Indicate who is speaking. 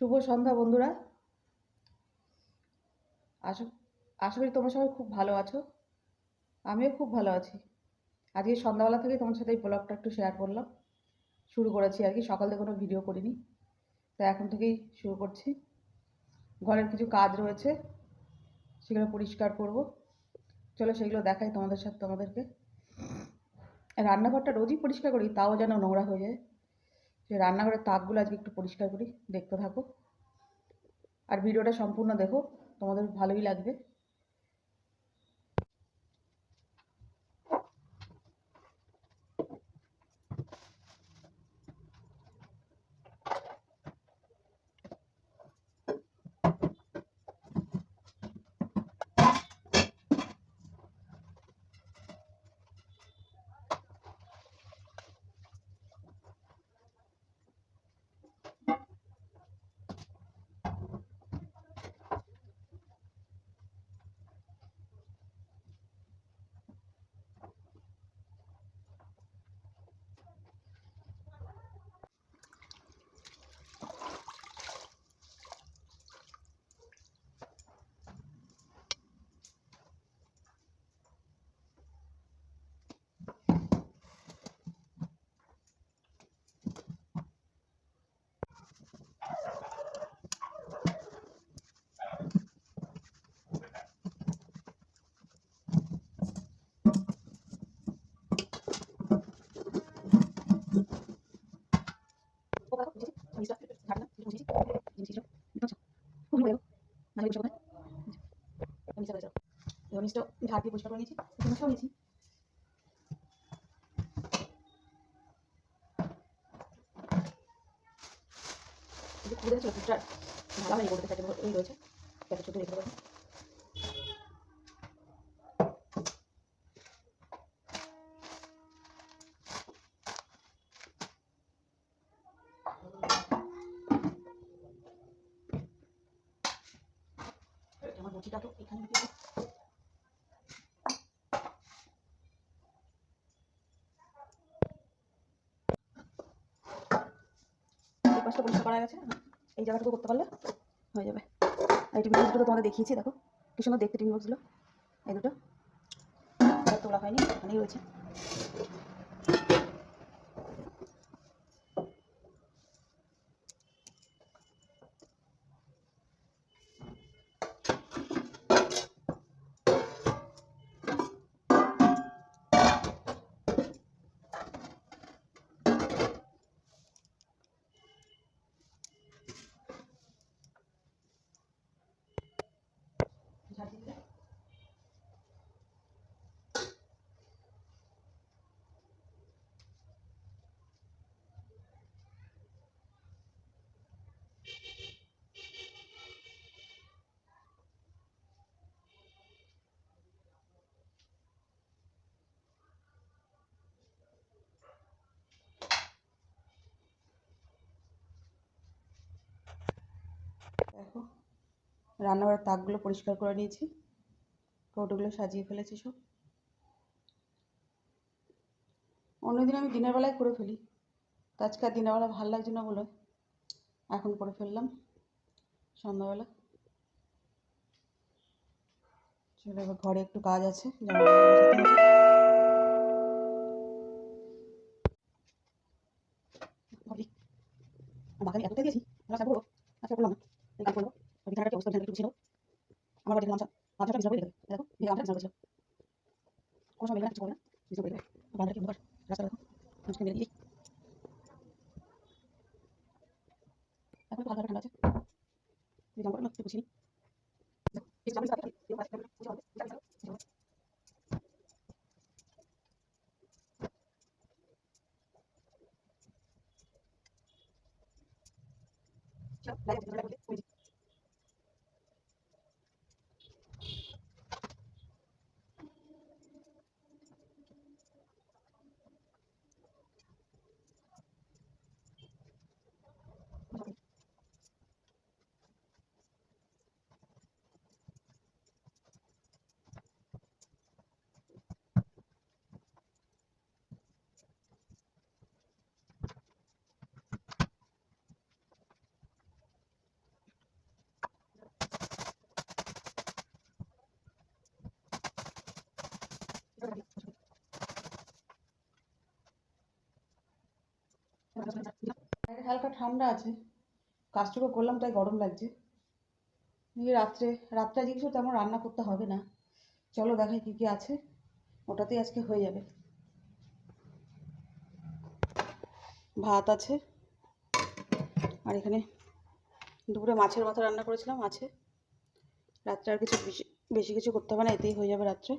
Speaker 1: শুভ সন্ধ্যা বন্ধুরা। আশা আশা করি তোমরা সবাই খুব ভালো আছো। আমিও খুব ভালো আছি। আজকে সন্ধ্যাবেলা থেকে তোমার সাথে এই ব্লগটা একটু শেয়ার করলাম। শুরু করেছি আর কি, সকাল থেকে কোনো ভিডিও করিনি। তো এখন থেকেই শুরু করছি। ঘরের কিছু কাজ রয়েছে, সেগুলো পরিষ্কার করব। চলো সেগুলো দেখাই তোমাদের সাথে তোমাদেরকে। রান্নাঘরটা রোজই পরিষ্কার করি, তাও যেন নোংরা হয়ে যায়। যে রান্নাঘরের তাকগুলো আজকে একটু পরিষ্কার করি, দেখতে থাকো। আর ভিডিওটা সম্পূর্ণ দেখো, তোমাদের ভালোই লাগবে। ঝাড় দিয়ে পরিষ্কার করে নিয়েছি সমস্যা নিয়েছি। খুলে ছোটো রেখে দেবো আমার বটিটা তো এখানে পাশটা পরিষ্কার করা গেছে এই জায়গাটুকু করতে পারলে হয়ে যাবে। এই টিভি বক্সগুলো তোমাদের দেখিয়েছি, দেখো। কি সুন্দর দেখতে টিভি বক্সগুলো এই দুটো। তোলা হয়নি এখানেই রয়েছে। দিতে দেখো। রান্নাঘরের তাকগুলো পরিষ্কার করে নিয়েছি। কৌটোগুলো সাজিয়ে ফেলেছি সব। অন্যদিন আমি দিনের বেলায় করে ফেলি। তো আজকে আর দিনের বেলা ভালো লাগছে না বলে এখন করে ফেললাম সন্ধ্যাবেলা। চলো এবার ঘরে একটু কাজ আছে দিয়েছি আমরা আশা করব আশা করলাম না এই কাজ করব ওই বিছানাটা কি অবস্থা বিছানাটা একটু গুছিয়ে নেব আমার বাড়িতে গামছা গামছাটা বিছানা করে দেবে দেখো এই গামছাটা বিছানা করেছিল কোনো সময় মেলে না কিছু করবে না বিছানা করে দেবে বাঁধাটা কি ব্যাপার রাস্তা দেখো মুসকে মেলে দিই এখন তো হালকা ঠান্ডা আছে এই জামা একটু গুছিয়ে নিই দেখো, এই জামা সাথে এই পাশে গুছিয়ে হবে বিছানা বিছানা গুছিয়ে হবে চল লাইট জ্বলে হালকা ঠান্ডা আছে। কাজটুকু করলাম, তাই গরম লাগছে। রাত্রে রাত্রে আজকে কিছু তেমন রান্না করতে হবে না। চলো দেখাই কী কী আছে। ওটাতেই আজকে হয়ে যাবে। ভাত আছে। আর এখানে দুপুরে মাছের মাথা রান্না করেছিলাম আছে রাত্রে আর কিছু বেশি কিছু করতে হবে না, এতেই হয়ে যাবে রাত্রে।